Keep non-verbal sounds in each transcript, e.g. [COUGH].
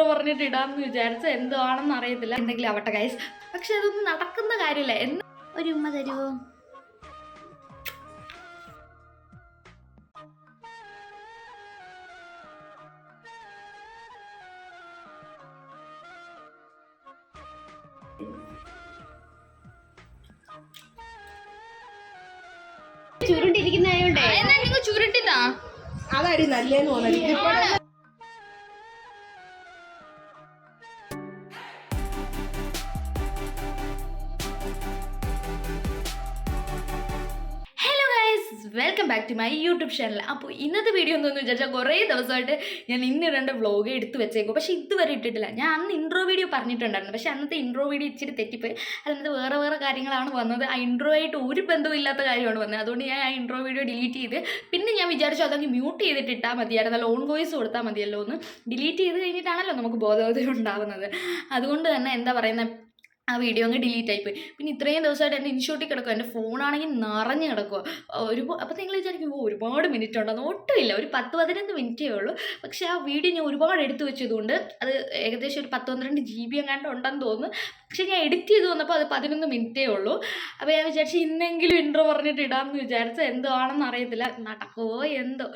Intro പറഞ്ഞിട്ട് ഇടാമെന്ന് വിചാരിച്ച എന്താണെന്ന് അറിയത്തില്ല. എന്തെങ്കിലും ആവട്ടെ ഗൈസ് പക്ഷെ അതൊന്നും നടക്കുന്ന കാര്യമില്ല. എന്ന് ഒരു ഉമ്മ തരുമോ ചുരുണ്ടിരിക്കുന്നതായോണ്ടേ ചുരുട്ടിട്ടാ നിങ്ങൾ ചുരുട്ടിത്താ അതാടി നല്ലേന്ന് തോന്നുന്നു welcome back to my YouTube channel അപ്പോൾ ഇന്നത്തെ വീഡിയോ എന്തെന്ന് വിചാരിച്ചാൽ കുറേ ദിവസമായിട്ട് ഞാൻ ഇന്ന് രണ്ട് വ്ളോഗ് എടുത്ത് വെച്ചേക്കും പക്ഷേ ഇതുവരെ ഇട്ടിട്ടില്ല. ഞാൻ അന്ന് ഇൻട്രോ വീഡിയോ പറഞ്ഞിട്ടുണ്ടായിരുന്നു. പക്ഷേ അന്നത്തെ ഇൻട്രോ വീഡിയോ ഇച്ചിരി തെറ്റിപ്പോയി. അതിനകത്ത് വേറെ വേറെ കാര്യങ്ങളാണ് വന്നത്. ആ ഇൻട്രോ ആയിട്ട് ഒരു ബന്ധവും ഇല്ലാത്ത കാര്യമാണ് വന്നത്. അതുകൊണ്ട് ഞാൻ ആ ഇൻട്രോ വീഡിയോ ഡിലീറ്റ് ചെയ്ത് പിന്നെ ഞാൻ വിചാരിച്ചു അതങ്ങ് മ്യൂട്ട് ചെയ്തിട്ട് ഇട്ടാൽ മതിയായിരുന്നു. ലോൺ വോയിസ് കൊടുത്താൽ മതിയല്ലോ ഒന്ന് ഡിലീറ്റ് ചെയ്ത് കഴിഞ്ഞിട്ടാണല്ലോ നമുക്ക് ബോധോദയം ഉണ്ടാവുന്നത്. അതുകൊണ്ട് തന്നെ എന്താ പറയുന്നത് ആ വീഡിയോ അങ്ങ് ഡിലീറ്റ് ആയിപ്പോയി. പിന്നെ ഇത്രയും ദിവസമായിട്ട് എന്റെ ഇൻഷോട്ടിൽ കിടക്കുക എന്റെ ഫോണാണെങ്കിൽ നിറഞ്ഞ് കിടക്കുക ഒരു അപ്പോൾ നിങ്ങൾ വിചാരിക്കും "ഓ, ഒരുപാട് മിനിറ്റ് ഉണ്ടെന്ന് ഒട്ടുമില്ല. ഒരു പത്ത് പതിനൊന്ന് മിനിറ്റേ ഉള്ളൂ. പക്ഷേ ആ വീഡിയോ ഞാൻ ഒരുപാട് എടുത്തു വെച്ചതുകൊണ്ട് അത് ഏകദേശം ഒരു പത്ത് പന്ത്രണ്ട് ജി ബി എങ്ങാണ്ട് ഉണ്ടെന്ന് തോന്നുന്നു. പക്ഷേ ഞാൻ എഡിറ്റ് ചെയ്ത് വന്നപ്പോൾ അത് പതിനൊന്ന് മിനിറ്റേ ഉള്ളൂ. അപ്പോൾ ഞാൻ വിചാരിച്ചു ഇന്നെങ്കിലും ഇൻട്രോ പറഞ്ഞിട്ട് ഇടാമെന്ന് വിചാരിച്ച എന്തോ ആണെന്ന് അറിയത്തില്ല. നടക്കുമോ എന്തോ.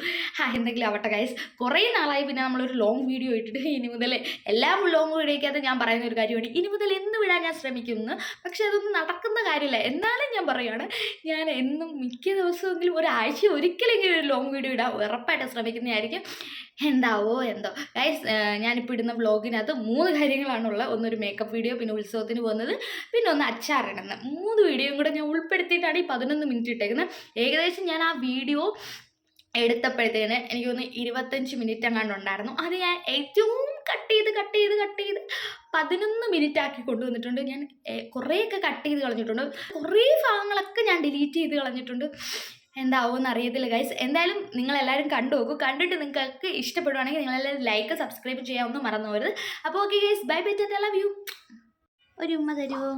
ആ എന്തെങ്കിലും ആവട്ടെ ഗൈസ് കുറേ നാളായി പിന്നെ നമ്മളൊരു ലോങ് വീഡിയോ ഇട്ടിട്ട് ഇനി മുതൽ എല്ലാം ലോങ് വീഡിയോയ്ക്കകത്ത് ഞാൻ പറയുന്ന ഒരു കാര്യമാണ്. ഇനി മുതൽ എന്ന് വിടാൻ ഞാൻ ശ്രമിക്കുന്നു? പക്ഷേ അതൊന്നും നടക്കുന്ന കാര്യമില്ല. എന്നാലും ഞാൻ പറയുകയാണ് ഞാൻ എന്നും മിക്ക ദിവസമെങ്കിലും ഒരാഴ്ച ഒരിക്കലെങ്കിലും ഒരു ലോങ് വീഡിയോ ഇടാൻ ഉറപ്പായിട്ട് ശ്രമിക്കുന്നതായിരിക്കും. എന്താവോ എന്തോ. ഗൈസ് ഞാനിപ്പോൾ ഇടുന്ന വ്ളോഗിനകത്ത് മൂന്ന് കാര്യങ്ങളാണുള്ളത് ഒന്നൊരു മേക്കപ്പ് വീഡിയോ പിന്നെ ഉത്സവത്തിന് പോകുന്നത് പിന്നെ ഒന്ന് അച്ചാറിടുന്നത്. മൂന്ന് വീഡിയോയും കൂടെ ഞാൻ ഉൾപ്പെടുത്തിയിട്ടാണ് ഈ പതിനൊന്ന് മിനിറ്റ് ഇട്ടേക്കുന്നത്. ഏകദേശം ഞാൻ ആ വീഡിയോ എടുത്തപ്പോഴത്തേന് എനിക്ക് തോന്നുന്നു ഇരുപത്തഞ്ച് മിനിറ്റ് അങ്ങാണ്ട് ഉണ്ടായിരുന്നു. അത് ഞാൻ ഏറ്റവും കട്ട് ചെയ്ത് കട്ട് ചെയ്ത് കട്ട് ചെയ്ത് പതിനൊന്ന് മിനിറ്റ് ആക്കി കൊണ്ടുവന്നിട്ടുണ്ട്. ഞാൻ കുറേയൊക്കെ കട്ട് ചെയ്ത് കളഞ്ഞിട്ടുണ്ട്. കുറേ ഭാഗങ്ങളൊക്കെ ഞാൻ ഡിലീറ്റ് ചെയ്ത് കളഞ്ഞിട്ടുണ്ട്. എന്താവുമെന്ന് അറിയത്തില്ല ഗൈസ് എന്തായാലും നിങ്ങളെല്ലാവരും കണ്ടു നോക്കൂ. കണ്ടിട്ട് നിങ്ങൾക്ക് ഇഷ്ടപ്പെടുവാണെങ്കിൽ നിങ്ങളെല്ലാവരും ലൈക്ക് സബ്സ്ക്രൈബ് ചെയ്യാമെന്ന് മറന്നു പോരുത് അപ്പോൾ okay guys bye bye love you ഒരു ഉമ്മ തരുമോ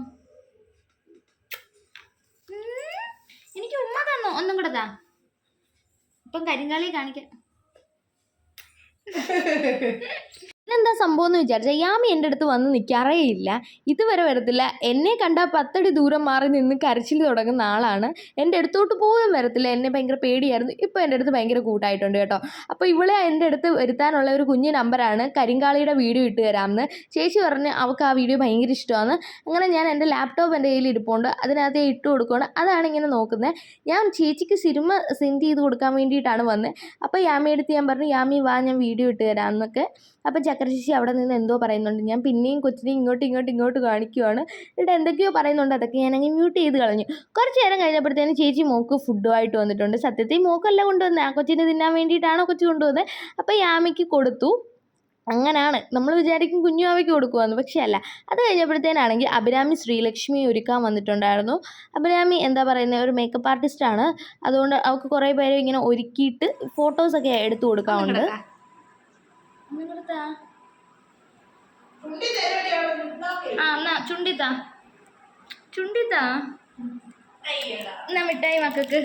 എനിക്ക് ഉമ്മ തന്നോ? ഒന്നും കൂടെ താ. ഇപ്പം കരിങ്കാളി കാണിക്കാം. [LAUGHS] ഇതെന്താ സംഭവം എന്ന് വിചാരിച്ച യാമി എന്റെ അടുത്ത് വന്ന് നിൽക്കാറേയില്ല ഇതുവരെ വരത്തില്ല. എന്നെ കണ്ടാൽ പത്തടി ദൂരം മാറി നിന്ന് കരച്ചിൽ തുടങ്ങുന്ന ആളാണ്. എന്റെ അടുത്തോട്ട് പോലും വരത്തില്ല. എന്നെ ഭയങ്കര പേടിയായിരുന്നു. ഇപ്പോൾ എന്റെ അടുത്ത് ഭയങ്കര കൂട്ടായിട്ടുണ്ട് കേട്ടോ. അപ്പോൾ ഇവളെ എന്റെ അടുത്ത് വരുത്താനുള്ള ഒരു കുഞ്ഞു നമ്പറാണ്. കരിങ്കാളിയുടെ വീഡിയോ ഇട്ട് തരാമെന്ന്. ചേച്ചി പറഞ്ഞ് അവൾക്ക് ആ വീഡിയോ ഭയങ്കര ഇഷ്ടമാണ്. അങ്ങനെ ഞാൻ എന്റെ ലാപ്ടോപ്പ് എന്റെ കയ്യിൽ ഇരിപ്പുണ്ട്. അതിനകത്ത് ഇട്ട് കൊടുക്കുകയാണ് അതാണ് ഇങ്ങനെ നോക്കുന്നത് ഞാൻ ചേച്ചിക്ക് സിനിമ സെൻഡ് ചെയ്ത് കൊടുക്കാൻ വേണ്ടിയിട്ടാണ് വന്നത് അപ്പോൾ യാമി എടുത്ത് ഞാൻ പറഞ്ഞു യാമി വാ ഞാൻ വീഡിയോ ഇട്ട് തരാം എന്നൊക്കെ. അപ്പം ചക്രശിശി അവിടെ നിന്ന് എന്തോ പറയുന്നുണ്ട്. ഞാൻ പിന്നെയും കൊച്ചിനെ ഇങ്ങോട്ട് ഇങ്ങോട്ട് ഇങ്ങോട്ട് കാണിക്കുവാണ്. എന്നിട്ട് എന്തൊക്കെയോ പറയുന്നുണ്ട്. അതൊക്കെ ഞാൻ അങ്ങ് മ്യൂട്ട് ചെയ്ത് കളഞ്ഞു. കുറച്ച് നേരം കഴിഞ്ഞപ്പോഴത്തേനും ചേച്ചി മോക്ക് ഫുഡുമായിട്ട് വന്നിട്ടുണ്ട്. സത്യത്തിൽ മോക്കല്ല കൊണ്ടുവന്നത് ആ കൊച്ചിനെ തിന്നാൻ വേണ്ടിയിട്ടാണോ കൊച്ചു കൊണ്ടുവന്നത് അപ്പോൾ യാമിക്ക് കൊടുത്തു. അങ്ങനെയാണ് നമ്മൾ വിചാരിക്കും കുഞ്ഞുമാവയ്ക്ക് കൊടുക്കുമെന്ന് പക്ഷേ അല്ല. അത് കഴിഞ്ഞപ്പോഴത്തേനാണെങ്കിൽ അഭിരാമി ശ്രീലക്ഷ്മി ഒരുക്കാൻ വന്നിട്ടുണ്ടായിരുന്നു. അഭിരാമി എന്താ പറയുന്നത് ഒരു മേക്കപ്പ് ആർട്ടിസ്റ്റാണ് അതുകൊണ്ട് അവൾക്ക് കുറേ പേരെ ഇങ്ങനെ ഒരുക്കിയിട്ട് ഫോട്ടോസൊക്കെ എടുത്തു കൊടുക്കാറുണ്ട് ഒന്നും കൂടെ താ ചുണ്ടി തരുവടി അവിടെ നിന്നോക്കെ. ആ എന്നാ ചുണ്ടിത്താ ചുണ്ടിത്താ അയ്യടാ. എന്നാ മിഠായി മക്കൾക്ക്.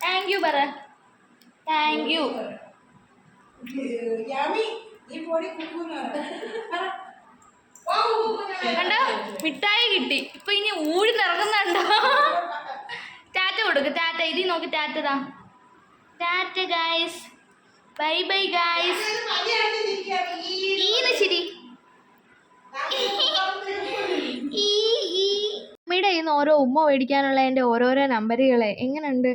താങ്ക് യു പറ. താങ്ക് യു കണ്ടോ? മിഠായി കിട്ടി. ഇപ്പൊ ഇനി ഊഴി നിറങ്ങുന്നുണ്ടോ? [LAUGHS] ടാറ്റ കൊടുക്ക് ടാറ്റ. ഇതി നോക്കി ടാറ്റതാ tata guys bye bye guys. ഈ ഈന്ന് ശരി ഈ ഈ അമ്മയുടെ കയ്യിൽ നിന്ന് ഓരോ ഉമ്മ മേടിക്കാനുള്ള എന്റെ ഓരോരോ നമ്പറുകളെ എങ്ങനെയുണ്ട്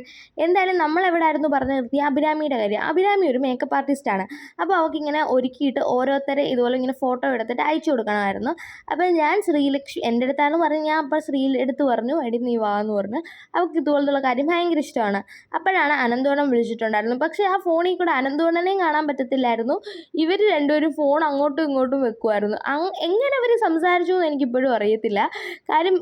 എന്തായാലും നമ്മൾ എവിടെ ആയിരുന്നു പറഞ്ഞു നിർത്തി? അഭിരാമിയുടെ കാര്യം. അഭിരാമി ഒരു മേക്കപ്പ് ആർട്ടിസ്റ്റാണ് അപ്പോൾ അവൾക്ക് ഇങ്ങനെ ഒരുക്കിയിട്ട് ഓരോരുത്തരെ ഇതുപോലെ ഇങ്ങനെ ഫോട്ടോ എടുത്തിട്ട് അയച്ചു കൊടുക്കണമായിരുന്നു. അപ്പോൾ ഞാൻ ശ്രീലക്ഷ്മി എന്റെ അടുത്താണ് പറഞ്ഞു ഞാൻ അപ്പോൾ ശ്രീ എടുത്ത് പറഞ്ഞു എടി നീ വാ എന്ന് പറഞ്ഞു അവൾക്ക് ഇതുപോലത്തുള്ള കാര്യം ഭയങ്കര ഇഷ്ടമാണ്. അപ്പോഴാണ് അനന്തോണം വിളിച്ചിട്ടുണ്ടായിരുന്നു പക്ഷേ ആ ഫോണിൽ കൂടെ അനന്തോണനെയും കാണാൻ പറ്റത്തില്ലായിരുന്നു. ഇവർ രണ്ടുപേരും ഫോൺ അങ്ങോട്ടും ഇങ്ങോട്ടും വെക്കുമായിരുന്നു. എങ്ങനെ അവർ സംസാരിച്ചു എന്ന് എനിക്കിപ്പോഴും അറിയത്തില്ല. കാര്യം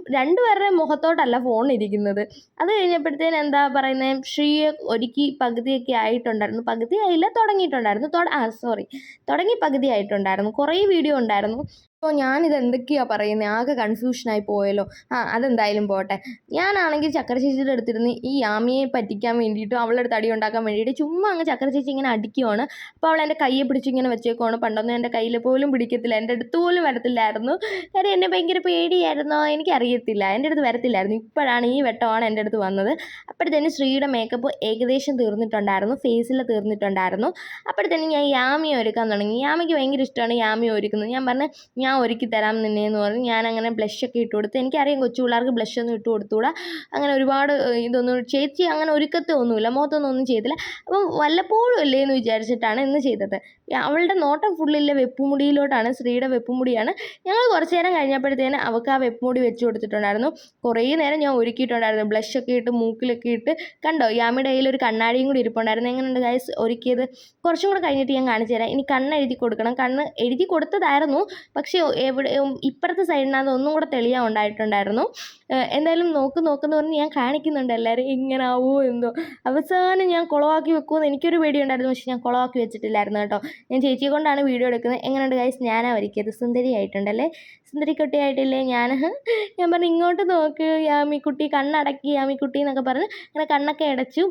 രണ്ടുപേരുടെ മുഖത്തോട്ടല്ല ഫോൺ ഇരിക്കുന്നത്. അത് കഴിഞ്ഞപ്പോഴത്തേന് എന്താ പറയുന്നത് ശ്രീയെ ഒരുക്കി പകുതിയൊക്കെ ആയിട്ടുണ്ടായിരുന്നു. പകുതി ആയില്ല തുടങ്ങിയിട്ടുണ്ടായിരുന്നു. തുട ആ സോറി തുടങ്ങി പകുതി ആയിട്ടുണ്ടായിരുന്നു. കുറേ വീഡിയോ ഉണ്ടായിരുന്നു. അപ്പോൾ ഞാനിത് എന്തൊക്കെയാണ് പറയുന്നത് ആകെ കൺഫ്യൂഷനായി പോയല്ലോ. ആ അതെന്തായാലും പോട്ടെ. ഞാനാണെങ്കിൽ ചക്കര അടുത്തിരുന്ന് ഈ യാമിയെ പറ്റിക്കാൻ വേണ്ടിയിട്ടും അവളുടെ അടി ഉണ്ടാക്കാൻ വേണ്ടിയിട്ട് ചുമ്മാ അങ്ങ് ചക്കര ഇങ്ങനെ അടിക്കുവാണ്. അപ്പോൾ അവൾ കയ്യെ പിടിച്ച് ഇങ്ങനെ വെച്ചേക്കുവാണ്. പണ്ടൊന്നും എന്റെ കയ്യിൽ പോലും പിടിക്കത്തില്ല. എന്റെ അടുത്ത് പോലും വരത്തില്ലായിരുന്നു. കാര്യം എന്നെ ഭയങ്കര പേടിയായിരുന്നോ? എനിക്കറിയത്തില്ല. എന്റെ അടുത്ത് വരത്തില്ലായിരുന്നു. ഇപ്പോഴാണ് ഈ വട്ടമാണ് എന്റെ അടുത്ത് വന്നത്. അപ്പോഴത്തേനും ശ്രീയുടെ മേക്കപ്പ് ഏകദേശം തീർന്നിട്ടുണ്ടായിരുന്നു. ഫേസിൽ തീർന്നിട്ടുണ്ടായിരുന്നു. അപ്പോഴത്തേനും ഞാൻ യാമിയെ ഒരുക്കാൻ തുടങ്ങി. യാമിക്ക് ഭയങ്കര ഇഷ്ടമാണ് യാമിയെ ഒരുക്കുന്നത്. ഞാൻ പറഞ്ഞു ഞാൻ ഒരുക്കി തരാം നിന്നെ എന്ന് പറഞ്ഞ് ഞാൻ അങ്ങനെ ബ്ലഷൊക്കെ ഇട്ട് കൊടുത്ത് എനിക്കറിയാം കൊച്ചു പിള്ളേർക്ക് ബ്ലഷൊന്നും ഇട്ട് കൊടുത്തുകൂടാ അങ്ങനെ ഒരുപാട് ഇതൊന്നും ചേച്ചി അങ്ങനെ ഒരുക്കത്തെ ഒന്നുമില്ല മുഖത്തൊന്നും ഒന്നും ചെയ്തില്ല. അപ്പം വല്ലപ്പോഴും അല്ലേ എന്ന് വിചാരിച്ചിട്ടാണ് ഇന്ന് ചെയ്തത്. അവളുടെ നോട്ടം ഫുള്ളില്ല വെപ്പുമുടിയിലോട്ടാണ് ശ്രീയുടെ വെപ്പുമുടിയാണ്. ഞങ്ങൾ കുറച്ച് നേരം കഴിഞ്ഞപ്പോഴത്തേന് അവൾക്ക് ആ വെപ്പുമുടി വെച്ച് കൊടുത്തിട്ടുണ്ടായിരുന്നു. കുറേ നേരം ഞാൻ ഒരുക്കിയിട്ടുണ്ടായിരുന്നു. ബ്ലഷൊക്കെ ഇട്ട് മൂക്കിലൊക്കെ ഇട്ട്. കണ്ടോ യാമിയുടെ കയ്യിൽ ഒരു കണ്ണാടിയും കൂടി ഇരിപ്പുണ്ടായിരുന്നു. എങ്ങനെയുണ്ട് ഗൈസ് ഒരുക്കിയത്? കുറച്ചും കൂടെ കഴിഞ്ഞിട്ട് ഞാൻ കാണിച്ചു തരാം. ഇനി കണ്ണ് എഴുതി കൊടുക്കണം. കണ്ണ് എഴുതി കൊടുത്തതായിരുന്നു. പക്ഷേ എവിടെ ഇപ്പുറത്തെ സൈഡിനകത്ത് ഒന്നും കൂടെ തെളിയാൻ ഉണ്ടായിട്ടുണ്ടായിരുന്നു. എന്തായാലും നോക്ക് നോക്കെന്ന് പറഞ്ഞ് ഞാൻ കാണിക്കുന്നുണ്ട് എല്ലാവരും എങ്ങനെ ആവുമോ എന്തോ. അവസാനം ഞാൻ കുളമാക്കി വെക്കുമെന്ന് എനിക്കൊരു പേടിയുണ്ടായിരുന്നു. പക്ഷേ ഞാൻ കുളമാക്കി വെച്ചിട്ടില്ലായിരുന്നു കേട്ടോ. ഞാൻ ചേച്ചിയെ കൊണ്ടാണ് വീഡിയോ എടുക്കുന്നത്. എങ്ങനെയുണ്ട് ഗൈസ് ഞാനാ സുന്ദരി ആയിട്ടുണ്ടല്ലേ? സുന്ദരി കുട്ടിയായിട്ടില്ലേ? ഞാൻ ഞാൻ പറഞ്ഞു ഇങ്ങോട്ട് നോക്ക് യാമിക്കുട്ടി കണ്ണടക്കി യാമിക്കുട്ടി എന്നൊക്കെ പറഞ്ഞ് അങ്ങനെ കണ്ണൊക്കെ അടച്ചു.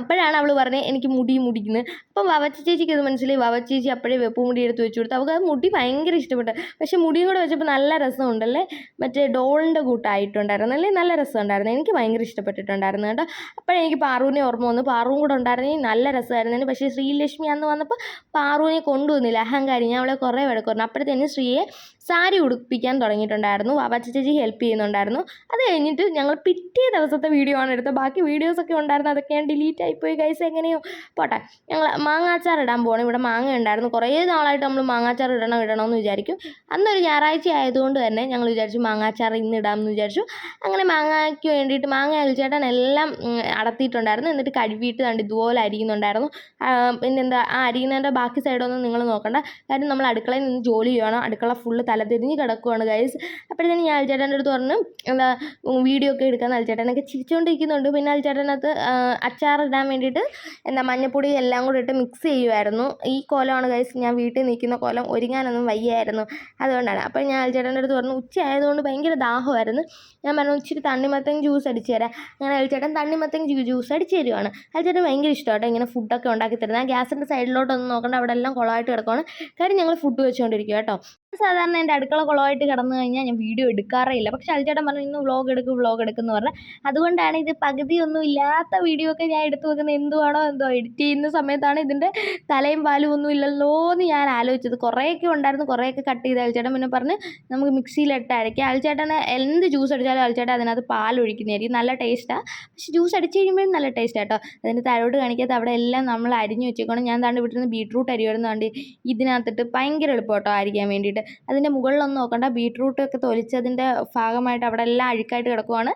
അപ്പോഴാണ് അവൾ പറഞ്ഞത് എനിക്ക് മുടി മുടിക്കുന്നത് അപ്പം വവച്ച ചേച്ചിക്ക് അത് മനസ്സിലായി. വവച്ച ചേച്ചി അപ്പോഴേ വെപ്പ് മുടി എടുത്ത് വെച്ച് കൊടുത്തു. അവൾക്ക് അത് മുടി ഭയങ്കര ഇഷ്ടപ്പെട്ടു. പക്ഷേ മുടിയും കൂടെ വെച്ചപ്പോൾ നല്ല രസമുണ്ടല്ലേ? മറ്റേ ഡോളിന്റെ കൂട്ടായിട്ടുണ്ടായിരുന്നു അല്ലേ? നല്ല രസമുണ്ടായിരുന്നു. എനിക്ക് ഭയങ്കര ഇഷ്ടപ്പെട്ടിട്ടുണ്ടായിരുന്നു കേട്ടോ. അപ്പോഴെനിക്ക് പാറുവിനെ ഓർമ്മ വന്നു. പാറുവും കൂടെ ഉണ്ടായിരുന്നെങ്കിൽ നല്ല രസമായിരുന്നു പക്ഷേ ശ്രീലക്ഷ്മി അന്ന് വന്നപ്പോൾ പാറുവിനെ കൊണ്ടുവന്നില്ല. അഹങ്കാരി. ഞാൻ അവളെ കുറേ വഴക്ക് പറഞ്ഞു. അപ്പോഴത്തേനും ശ്രീയെ സാരി ഉടുപ്പിക്കാൻ തുടങ്ങിയിട്ടുണ്ടായിരുന്നു. വവച്ച ചേച്ചി ഹെൽപ്പ് ചെയ്യുന്നുണ്ടായിരുന്നു. അത് കഴിഞ്ഞിട്ട് ഞങ്ങൾ പിറ്റേ ദിവസത്തെ വീഡിയോ ആണ് എടുത്തത്. ബാക്കി വീഡിയോസൊക്കെ ഉണ്ടായിരുന്നു. അതൊക്കെ ഞാൻ ഡിലീറ്റ് ആയിപ്പോയി ഗൈസ് എങ്ങനെയോ പോട്ടെ. ഞങ്ങൾ മാങ്ങാച്ചാർ ഇടാൻ പോകണം ഇവിടെ മാങ്ങ ഉണ്ടായിരുന്നു കുറേ നാളായിട്ട് നമ്മൾ മാങ്ങാച്ചാർ ഇടണം ഇടണമെന്ന് വിചാരിക്കും. അന്നൊരു ഞായറാഴ്ച ആയതുകൊണ്ട് തന്നെ ഞങ്ങൾ വിചാരിച്ചു മാങ്ങാച്ചാർ ഇന്ന് ഇടാമെന്ന് വിചാരിച്ചു. അങ്ങനെ മാങ്ങയ്ക്ക് വേണ്ടിയിട്ട് മാങ്ങ അയൽച്ചേട്ടൻ എല്ലാം അടത്തിയിട്ടുണ്ടായിരുന്നു. എന്നിട്ട് കഴുകിയിട്ട് കണ്ട് ഇതുപോലെ അരിയുന്നുണ്ടായിരുന്നു. പിന്നെ പിന്നെന്താ ആ അരിയുന്നതിന്റെ ബാക്കി സൈഡൊന്നും നിങ്ങൾ നോക്കണ്ട. കാര്യം നമ്മൾ അടുക്കളയിൽ നിന്ന് ജോലി ചെയ്യണം. അടുക്കള ഫുള്ള് തലതിരിഞ്ഞ് കിടക്കുവാണ് ഗൈസ് അപ്പോഴത്തേനും ഞാൻ അൽച്ചേട്ടന്റെ അടുത്ത് പറഞ്ഞു എന്താ വീഡിയോ ഒക്കെ എടുക്കാൻ അൽച്ചേട്ടനൊക്കെ ചിരിച്ചുകൊണ്ടിരിക്കുന്നുണ്ട് പിന്നെ അൽച്ചേട്ടനകത്ത് അച്ചാർ ഇടാൻ വേണ്ടിയിട്ട് എന്താ മഞ്ഞപ്പൊടി എല്ലാം കൂടി ഇട്ട് മിക്സ് ചെയ്യുമായിരുന്നു ഈ കോലമാണ് കഴിച്ച് ഞാൻ വീട്ടിൽ നിൽക്കുന്ന കോലം ഒരുങ്ങാനൊന്നും വയ്യായിരുന്നു. അതുകൊണ്ടാണ്. അപ്പോൾ ഞാൻ അൽച്ചേട്ടന്റെ അടുത്ത് പറഞ്ഞു ഉച്ച ആയതുകൊണ്ട് ഭയങ്കര ദാഹമായിരുന്നു. ഞാൻ പറഞ്ഞു ഇച്ചിരി തണ്ണിമത്തൻ ജ്യൂസ് അടിച്ച് തരാം. അങ്ങനെ അൽച്ചേട്ടൻ തണ്ണിമത്തൻ ജ്യൂസ് അടിച്ച് തരുവാണ്. അൽച്ചേട്ടൻ ഭയങ്കര ഇഷ്ടമാട്ടോ ഇങ്ങനെ ഫുഡൊക്കെ ഉണ്ടാക്കി തരുന്നത്. ആ ഗ്യാസിന്റെ സൈഡിലോട്ടൊന്നും നോക്കണ്ട അവിടെ എല്ലാം കുളമായിട്ട് കിടക്കുവാണ്. കാര്യം ഞങ്ങൾ ഫുഡ് വെച്ചുകൊണ്ടിരിക്കുക കേട്ടോ. സാധാരണ എന്റെ അടുക്കള കുളമായിട്ട് കിടന്നു കഴിഞ്ഞാൽ ഞാൻ വീഡിയോ എടുക്കാറേ ഇല്ല. പക്ഷേ അൽച്ചേട്ടൻ പറഞ്ഞു ഇന്ന് വ്ളോഗ് എടുക്ക് വ്ളോഗ് എടുക്കുമെന്ന് പറഞ്ഞാൽ അതുകൊണ്ടാണ് ഇത് പകുതിയൊന്നും ഇല്ലാത്ത വീഡിയോ ഒക്കെ ഞാൻ എടുത്തു വെക്കുന്നത്. എന്തുവാണോ എന്തോ എഡിറ്റ് ചെയ്യുന്ന സമയത്താണ് ഇതിന്റെ തലയും പാലും ഒന്നും ഇല്ലല്ലോ എന്ന് ഞാൻ ആലോചിച്ചത്. കുറേയൊക്കെ ഉണ്ടായിരുന്നു കുറേയൊക്കെ കട്ട് ചെയ്ത് അൽച്ചേട്ടൻ പിന്നെ പറഞ്ഞ് നമുക്ക് മിക്സിയിലിട്ട് അരയ്ക്കാം. അൽച്ചേട്ടന് എന്ത് ജ്യൂസ് അടിച്ചാലും അൽചേട്ടൻ അതിനകത്ത് പാൽ ഒഴിക്കുന്നതായിരിക്കും. നല്ല ടേസ്റ്റാണ് പക്ഷെ ജ്യൂസ് അടിച്ച് കഴിയുമ്പോഴും നല്ല ടേസ്റ്റ് കേട്ടോ. അതിന്റെ താഴോട്ട് കാണിക്കാത്ത അവിടെ എല്ലാം നമ്മൾ അരിഞ്ഞ് വെച്ചേക്കണം ഞാൻ താണ്ട് വീട്ടിൽ നിന്ന് ബീട്രൂട്ട് അരിയുമായിരുന്നു താണ്ട് ഇതിനകത്തിട്ട് ഭയങ്കര എളുപ്പം കേട്ടോ അരിക്കാൻ വേണ്ടിയിട്ട്. അതിന്റെ മുകളിലൊന്നും നോക്കണ്ട. ബീട്രൂട്ടൊക്കെ തൊലിച്ചതിന്റെ ഭാഗമായിട്ട് അവിടെ എല്ലാം അഴുക്കായിട്ട് കിടക്കുവാണ്.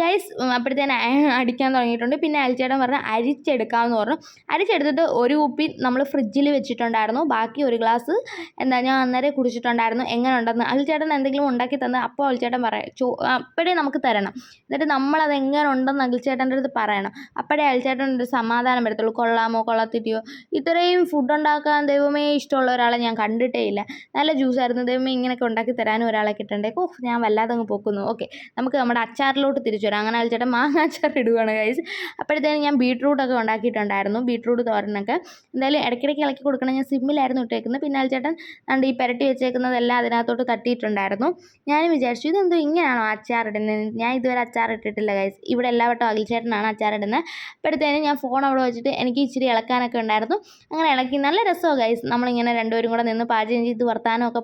ഗൈസ് അപ്പോഴത്തേന് അടിക്കാൻ തുടങ്ങിയിട്ടുണ്ട്. പിന്നെ അരിച്ചേട്ടൻ പറഞ്ഞ് അരിച്ചെടുക്കാമെന്ന് പറഞ്ഞു. അരിച്ചെടുത്തിട്ട് ഒരു കുപ്പി നമ്മൾ ഫ്രിഡ്ജിൽ വെച്ചിട്ടുണ്ടായിരുന്നു. ബാക്കി ഒരു ഗ്ലാസ് എന്താ ഞാൻ അന്നേരം കുടിച്ചിട്ടുണ്ടായിരുന്നു. എങ്ങനെ ഉണ്ടെന്ന് അൽച്ചേട്ടൻ എന്തെങ്കിലും ഉണ്ടാക്കി തന്ന് അപ്പോൾ അൽച്ചേട്ടൻ പറയാം ചോ അപ്പോഴേ നമുക്ക് തരണം. എന്നിട്ട് നമ്മളത് എങ്ങനെ ഉണ്ടെന്ന് അൽച്ചേട്ടന്റെ അടുത്ത് പറയണം. അപ്പോഴേ അൽച്ചേട്ടൻ ഒരു സമാധാനം വരത്തുള്ളൂ കൊള്ളാമോ കൊള്ളത്തിട്ടിയോ ഇത്രയും ഫുഡ് ഉണ്ടാക്കാൻ ദൈവമേ ഇഷ്ടമുള്ള ഒരാളെ ഞാൻ കണ്ടിട്ടേ ഇല്ല. നല്ല ജ്യൂസായിരുന്നു ദൈവമേ ഇങ്ങനെയൊക്കെ ഉണ്ടാക്കി തരാനും ഒരാളെ കിട്ടണ്ടേ? ഓഹ് ഞാൻ വല്ലാതെ അങ്ങ് പോക്കുന്നു. ഓക്കെ നമുക്ക് നമ്മുടെ അച്ചാറിലോട്ട് തിരിച്ചു വരാം. അങ്ങനെ അൽച്ചേട്ടൻ മാങ്ങ അച്ചാർ ഇടുകയാണ് ഗൈസ് അപ്പോഴത്തേനും ഞാൻ ബീട്രൂട്ടൊക്കെ ഉണ്ടാക്കിയിട്ടുണ്ടായിരുന്നു ബീട്രൂട്ട് തോരനൊക്കെ. എന്തായാലും ഇടയ്ക്കിടയ്ക്ക് ഇളക്കി കൊടുക്കണം. ഞാൻ സിമ്മിലായിരുന്നു ഇട്ടേക്കുന്നത്. പിന്നെ ചേട്ടൻ കണ്ട് ഈ പെരട്ടി വെച്ചേക്കുന്നതെല്ലാം അതിനകത്തോട്ട് തട്ടിയിട്ടുണ്ടായിരുന്നു. ഞാനും വിചാരിച്ചു ഇതെന്തോ ഇങ്ങനെയാണോ അച്ചാർ ഇടുന്നത് ഞാൻ ഇതുവരെ അച്ചാർ ഇട്ടിട്ടില്ല ഗൈസ് ഇവിടെ എല്ലാ വട്ടം അഖിൽച്ചേട്ടനാണ് അച്ചാർ ഇടുന്നത്. അപ്പോഴത്തേനും ഞാൻ ഫോൺ അവിടെ വെച്ചിട്ട് എനിക്ക് ഇച്ചിരി ഇളക്കാനൊക്കെ ഉണ്ടായിരുന്നു. അങ്ങനെ ഇളക്കി നല്ല രസമാണ് ഗൈസ് നമ്മളിങ്ങനെ രണ്ടുപേരും കൂടെ നിന്ന് പാചകം ചെയ്ത് വർത്താനമൊക്കെ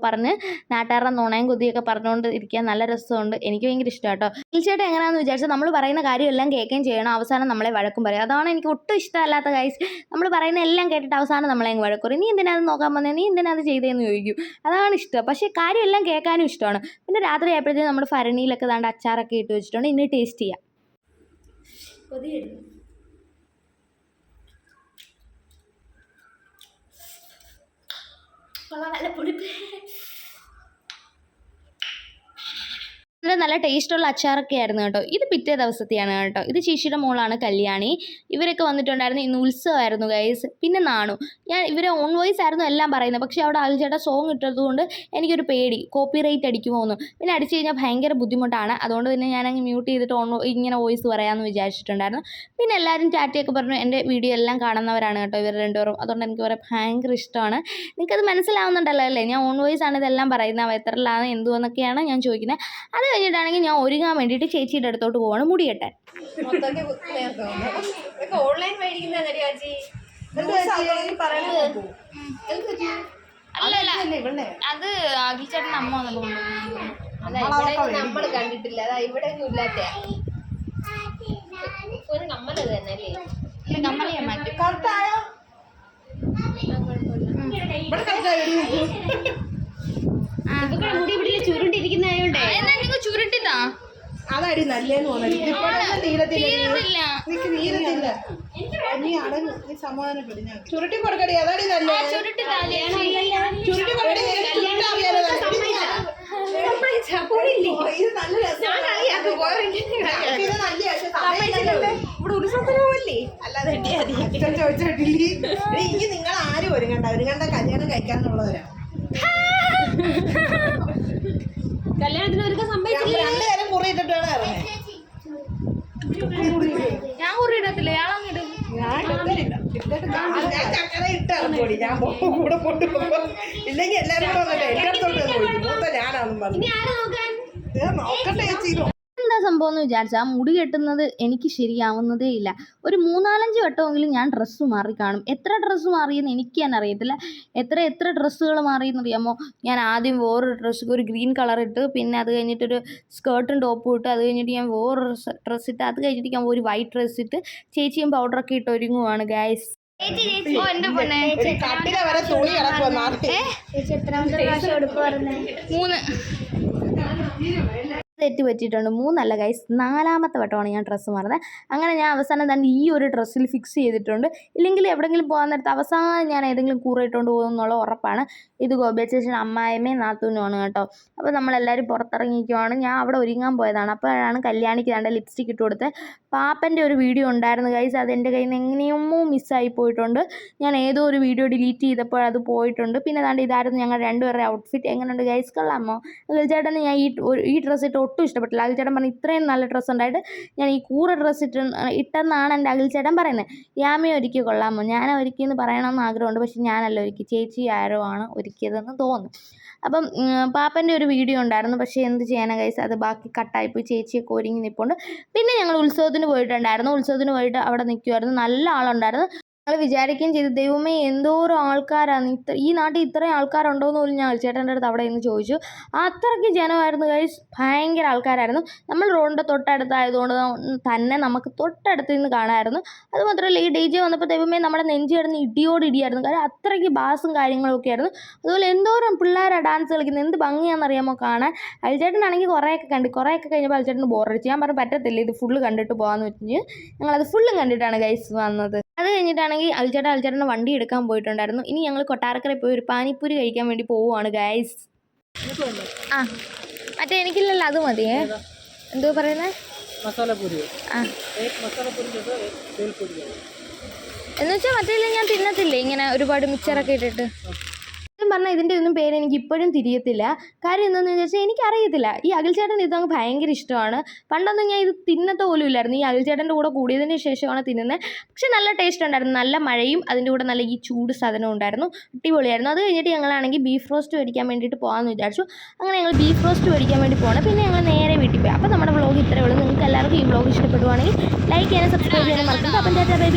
നാട്ടുകാരുടെ നുണയും കുതിയൊക്കെ പറഞ്ഞുകൊണ്ട് ഇരിക്കാൻ നല്ല രസമുണ്ട്. എനിക്ക് ഭയങ്കര ഇഷ്ടമാണ് കേട്ടോ. തീർച്ചയായിട്ടും എങ്ങനെയാണെന്ന് വിചാരിച്ചാൽ നമ്മൾ പറയുന്ന കാര്യമെല്ലാം കേൾക്കുകയും ചെയ്യണം. അവസാനം നമ്മളെ വഴക്കും പറയും. അതാണ് എനിക്ക് ഒട്ടും ഇഷ്ടമല്ലാത്ത കാര്യം നമ്മൾ പറയുന്ന എല്ലാം കേട്ടിട്ട് അവസാനം നമ്മളെ അങ്ങ് വഴക്കും പറയും. നീ എന്തിനാ അത് നോക്കാൻ വന്നത് നീ എന്തിനാ അത് ചെയ്തതെന്ന് ചോദിക്കും. അതാണ് ഇഷ്ടം. പക്ഷേ കാര്യമെല്ലാം കേൾക്കാനും ഇഷ്ടമാണ്. പിന്നെ രാത്രി ആയപ്പോഴത്തേക്കും നമ്മുടെ ഭരണിയിലൊക്കെ ദാണ്ട് അച്ചാറൊക്കെ ഇട്ട് വെച്ചിട്ടുണ്ട്. ഇനി ടേസ്റ്റ് ചെയ്യാം. 我拿来了玻璃杯 അതുകൊണ്ട് നല്ല ടേസ്റ്റുള്ള അച്ചാറൊക്കെ ആയിരുന്നു കേട്ടോ. ഇത് പിറ്റേ ദിവസത്തെയാണ് കേട്ടോ. ഇത് ചേച്ചിയുടെ മോളാണ് കല്യാണി. ഇവരൊക്കെ വന്നിട്ടുണ്ടായിരുന്നു. ഇന്ന് ഉത്സവമായിരുന്നു ഗൈസ് പിന്നെ നാണു. ഞാൻ ഇവരെ ഓൺ വോയിസ് ആയിരുന്നു എല്ലാം പറയുന്നത്. പക്ഷേ അവിടെ അൽജയുടെ സോങ് ഇട്ടതുകൊണ്ട് എനിക്കൊരു പേടി. കോപ്പി റൈറ്റ് അടിക്കുമോ എന്ന് പിന്നെ അടിച്ചു കഴിഞ്ഞാൽ ഭയങ്കര ബുദ്ധിമുട്ടാണ്. അതുകൊണ്ട് പിന്നെ ഞാൻ അങ്ങ് മ്യൂട്ട് ചെയ്തിട്ട് ഓൺ ഇങ്ങനെ വോയിസ് പറയാമെന്ന് വിചാരിച്ചിട്ടുണ്ടായിരുന്നു. പിന്നെ എല്ലാവരും ചാറ്റിയൊക്കെ പറഞ്ഞു എന്റെ വീഡിയോ എല്ലാം കാണുന്നവരാണ് കേട്ടോ ഇവർ രണ്ടുപേരും. അതുകൊണ്ട് എനിക്ക് ഇവരെ ഭയങ്കര ഇഷ്ടമാണ്. നിങ്ങൾക്കത് മനസ്സിലാവുന്നുണ്ടല്ലോ അല്ലേ? ഞാൻ ഓൺ വോയിസ് ആണ് ഇതെല്ലാം പറയുന്നത്. എത്രയിലാണ് എന്തുവെന്നൊക്കെയാണ് ഞാൻ ചോദിക്കുന്നത്. അത് കഴിഞ്ഞിട്ടാണെങ്കിൽ ഞാൻ ഒരുങ്ങാൻ വേണ്ടിയിട്ട് ചേച്ചിയുടെ അടുത്തോട്ട് പോവാണ്. മുടി കെട്ടാൻ ഓൺലൈൻ അല്ല അല്ല അത് അഖിൽച്ചേട്ടൻ അമ്മ നമ്മൾ കണ്ടിട്ടില്ല. അതാ ഇവിടെ ഒന്നും ഇല്ലാത്ത. ഒരു കമ്മൽ തന്നെ അല്ലേ നമ്മളെ ഞാൻ മാറ്റി കറുത്തായോ ഇവിടെ കറുത്തായോ ഇവക്കൂടെ മുടി പിടിയിൽ ചുരുണ്ടിരിക്കുന്നതായോണ്ടേ എന്നാ നിങ്ങൾ ചുരുട്ടിത്താ അതാടി നല്ലതെന്ന് തോന്നുന്നു ഇപ്പോഴൊന്നും തീരത്തില്ല. നിനക്ക് തീരത്തില്ല. നീ അടങ്ങ്. നീ സമാധാനപ്പെടി ഞാൻ ചുരുട്ടി കൊടുക്കടി. അതാടി നല്ലേ ചുരുട്ടി കൊടുക്കടി. ഇത് നല്ല അല്ലാതെ ചോദിച്ചിട്ടില്ലേ ഇനി നിങ്ങൾ ആരും ഒരുങ്ങണ്ട. ഒരുങ്ങണ്ട കല്യാണം കഴിക്കാന്നുള്ളവരാ കല്യാണത്തിന് ഒരുക്കം സമ്മതിച്ചില്ല? രണ്ടുപേരും കുറി ഇട്ടിട്ട് വേണം ഇറങ്ങാൻ ഞാൻ ഇയാളങ്ങിടും ഞാൻ ഞാൻ ചക്കര കൂടെ കൊണ്ടുപോകുമ്പോ ഇല്ലെങ്കിൽ എല്ലാരും കൂടെ വന്നിട്ട് എന്റെ അടുത്തോട്ട് വന്ന് മൂത്ത ഞാനാണെന്നും പറഞ്ഞു. നോക്കട്ടെ ചേച്ചി. എന്താ സംഭവം എന്ന് വിചാരിച്ചാൽ മുടി കെട്ടുന്നത് എനിക്ക് ശരിയാവുന്നതേ ഇല്ല. ഒരു മൂന്നാലഞ്ച് വട്ടമെങ്കിലും ഞാൻ ഡ്രസ്സ് മാറി കാണും. എത്ര ഡ്രസ്സ് മാറിയെന്ന് എനിക്ക് തന്നെ അറിയത്തില്ല. എത്ര എത്ര ഡ്രസ്സുകൾ മാറിയെന്ന് അറിയാമോ ഞാൻ ആദ്യം വേറൊരു ഡ്രസ്സ് ഒരു ഗ്രീൻ കളർ ഇട്ട് പിന്നെ അത് കഴിഞ്ഞിട്ടൊരു സ്കേർട്ടും ടോപ്പും ഇട്ട് അത് കഴിഞ്ഞിട്ട് ഞാൻ വേറൊരു ഡ്രസ്സ് ഇട്ട് അത് കഴിഞ്ഞിട്ട് ഞാൻ ഒരു വൈറ്റ് ഡ്രസ്സ് ഇട്ട് ചേച്ചിയും പൗഡറൊക്കെ ഇട്ട് ഒരുങ്ങുവാണ് ഗ്യാസ്. മൂന്ന്. തെറ്റ് പറ്റിയിട്ടുണ്ട് മൂന്നല്ല ഗൈസ് നാലാമത്തെ വട്ടമാണ് ഞാൻ ഡ്രസ്സ് മാറുന്നത്. അങ്ങനെ ഞാൻ അവസാനം തന്നെ ഈ ഒരു ഡ്രസ്സിൽ ഫിക്സ് ചെയ്തിട്ടുണ്ട്. ഇല്ലെങ്കിൽ എവിടെയെങ്കിലും പോകാൻ നേരത്ത് അവസാനം ഞാൻ ഏതെങ്കിലും കൂറ ഇട്ടുകൊണ്ട് പോകുമെന്നുള്ള ഉറപ്പാണ്. ഇത് ഗോപിയച്ചേച്ചൻ അമ്മായിമ്മയും നാത്തൂനുമാണ് കേട്ടോ. അപ്പോൾ നമ്മളെല്ലാവരും പുറത്തിറങ്ങിക്കുവാണ്. ഞാൻ അവിടെ ഒരുങ്ങാൻ പോയതാണ്. അപ്പോഴാണ് കല്യാണിക്ക് തന്നെ ലിപ്സ്റ്റിക് ഇട്ട് കൊടുത്ത് പാപ്പന്റെ ഒരു വീഡിയോ ഉണ്ടായിരുന്നു ഗൈസ് അത് എന്റെ കയ്യിൽ നിന്ന് എങ്ങനെയൊന്നും മിസ്സായി പോയിട്ടുണ്ട്. ഞാൻ ഏതോ ഒരു വീഡിയോ ഡിലീറ്റ് ചെയ്തപ്പോൾ അത് പോയിട്ടുണ്ട്. പിന്നെ താണ്ട് ഇതായിരുന്നു ഞങ്ങൾ രണ്ടുപേരുടെ ഔട്ട്ഫിറ്റ് എങ്ങനെയുണ്ട് ഗൈസ് കൊള്ളാമോ? ചേട്ടന് ഞാൻ ഈ ഈ ഡ്രസ്സ് ഇട്ട് ഒട്ടും ഇഷ്ടപ്പെട്ടില്ല. അഖിൽ ചേട്ടൻ പറഞ്ഞു ഇത്രയും നല്ല ഡ്രസ്സ് ഉണ്ടായിട്ട് ഞാൻ ഈ കൂറ ഡ്രസ്സ് ഇട്ട് ഇട്ടെന്നാണ് എന്റെ അഖിൽ ചേട്ടൻ പറയുന്നത്. യാമി ഒരുക്കി കൊള്ളാമോ? ഞാൻ ഒരുക്കിയെന്ന് പറയണമെന്ന് ആഗ്രഹമുണ്ട്. പക്ഷെ ഞാനല്ല ഒരുക്കി. ചേച്ചി ആരോ ആണ് ഒരുക്കിയതെന്ന് തോന്നുന്നു. അപ്പം പാപ്പന്റെ ഒരു വീഡിയോ ഉണ്ടായിരുന്നു. പക്ഷേ എന്ത് ചെയ്യാനാണ് കൈസ് അത് ബാക്കി കട്ടായിപ്പോയി. ചേച്ചിയൊക്കെ ഒരുങ്ങി നിൽപ്പുണ്ട് പിന്നെ ഞങ്ങൾ ഉത്സവത്തിന് പോയിട്ടുണ്ടായിരുന്നു. ഉത്സവത്തിന് പോയിട്ട് അവിടെ നിൽക്കുമായിരുന്നു നല്ല ആളുണ്ടായിരുന്നു. ഞങ്ങൾ വിചാരിക്കുകയും ചെയ്തു ദൈവമേ എന്തോരം ആൾക്കാരാണ് ഇത്ര ഈ നാട്ടിൽ ഇത്രയും ആൾക്കാരുണ്ടോയെന്ന് പോലും ഞാൻ ചേട്ടന്റെ അടുത്ത് അവിടെ നിന്ന് ചോദിച്ചു. അത്രയ്ക്ക് ജനമായിരുന്നു ഗൈസ് ഭയങ്കര ആൾക്കാരായിരുന്നു. നമ്മൾ റോഡിന്റെ തൊട്ടടുത്തായതുകൊണ്ട് തന്നെ നമുക്ക് തൊട്ടടുത്ത് നിന്ന് കാണാമായിരുന്നു. അതുമാത്രമല്ല ഈ ഡി ജെ വന്നപ്പോൾ ദൈവമേ നമ്മുടെ നെഞ്ചി കിടന്ന് ഇടിയോട് ഇടിയായിരുന്നു. കാരണം അത്രയ്ക്ക് ബാസും കാര്യങ്ങളും ഒക്കെ ആയിരുന്നു. അതുപോലെ എന്തോരം പിള്ളേരാണ് ഡാൻസ് കളിക്കുന്നത് എന്ത് ഭംഗിയാണെന്നറിയാമോ കാണാൻ? അൽചേട്ടനാണെങ്കിൽ കുറേയൊക്കെ കണ്ടു കുറേയൊക്കെ കഴിഞ്ഞപ്പോൾ അൽചേട്ടന് ബോറടിച്ചു ഞാൻ പറഞ്ഞു പറ്റത്തില്ല ഇത് ഫുള്ള് കണ്ടിട്ട് പോകാമെന്ന് വെച്ച് ഞങ്ങളത് ഫുള്ളും കണ്ടിട്ടാണ് ഗൈസ് വന്നത്. അത് കഴിഞ്ഞിട്ടാണെങ്കിൽ അൽചേട്ട അൽചേട്ടന്റെ വണ്ടി എടുക്കാൻ പോയിട്ടുണ്ടായിരുന്നു. ഇനി ഞങ്ങൾ കൊട്ടാരക്കരെ പോയി ഒരു പാനിപ്പൂരി കഴിക്കാൻ വേണ്ടി പോവുകയാണ് ഗൈസ് ആ മറ്റേ എനിക്കില്ലല്ലോ അത് മതിയേ എന്തോ പറയുന്നത് എന്നുവെച്ചാൽ മറ്റേ ഞാൻ തിന്നത്തില്ലേ ഇങ്ങനെ ഒരുപാട് മിക്സറൊക്കെ ഇട്ടിട്ട്? സത്യം പറഞ്ഞാൽ ഇതിന്റെ ഒന്നും പേര് എനിക്ക് ഇപ്പോഴും തിരിയത്തില്ല. കാര്യം എന്താണെന്ന് വെച്ചാൽ എനിക്കറിയത്തില്ല. ഈ അഖിൽചേട്ടൻ ഇതങ്ങ് ഭയങ്കര ഇഷ്ടമാണ്. പണ്ടൊന്നും ഞാൻ ഇത് തിന്നത്ത പോലും ഇല്ലായിരുന്നു. ഈ അഖിൽചേട്ടന്റെ കൂടെ കൂടിയതിന് ശേഷമാണ് തിന്നുന്നത്. പക്ഷെ നല്ല ടേസ്റ്റ് ഉണ്ടായിരുന്നു. നല്ല മഴയും അതിന്റെ കൂടെ നല്ല ഈ ചൂട് സാധനവും ഉണ്ടായിരുന്നു. അടിപൊളിയായിരുന്നു. അത് കഴിഞ്ഞിട്ട് ഞങ്ങളാണെങ്കിൽ ബീഫ് റോസ്റ്റ് മേടിക്കാൻ വേണ്ടിയിട്ട് പോകാമെന്ന് വിചാരിച്ചു. അങ്ങനെ ഞങ്ങൾ ബീഫ് റോസ്റ്റ് മേടിക്കാൻ വേണ്ടി പോകണം പിന്നെ ഞങ്ങൾ നേരെ വീട്ടിൽ പോയി. അപ്പോൾ നമ്മുടെ വ്ളോഗ് ഇത്രയേ ഉള്ളൂ. നിങ്ങൾക്ക് എല്ലാവർക്കും ഈ വ്ളോഗ് ഇഷ്ടപ്പെടുവാണെങ്കിൽ ലൈക്ക് ചെയ്യാനും സബ്സ്ക്രൈബ് ചെയ്യാനും മറക്കരുത്. അപ്പം ചേട്ടാ ബൈ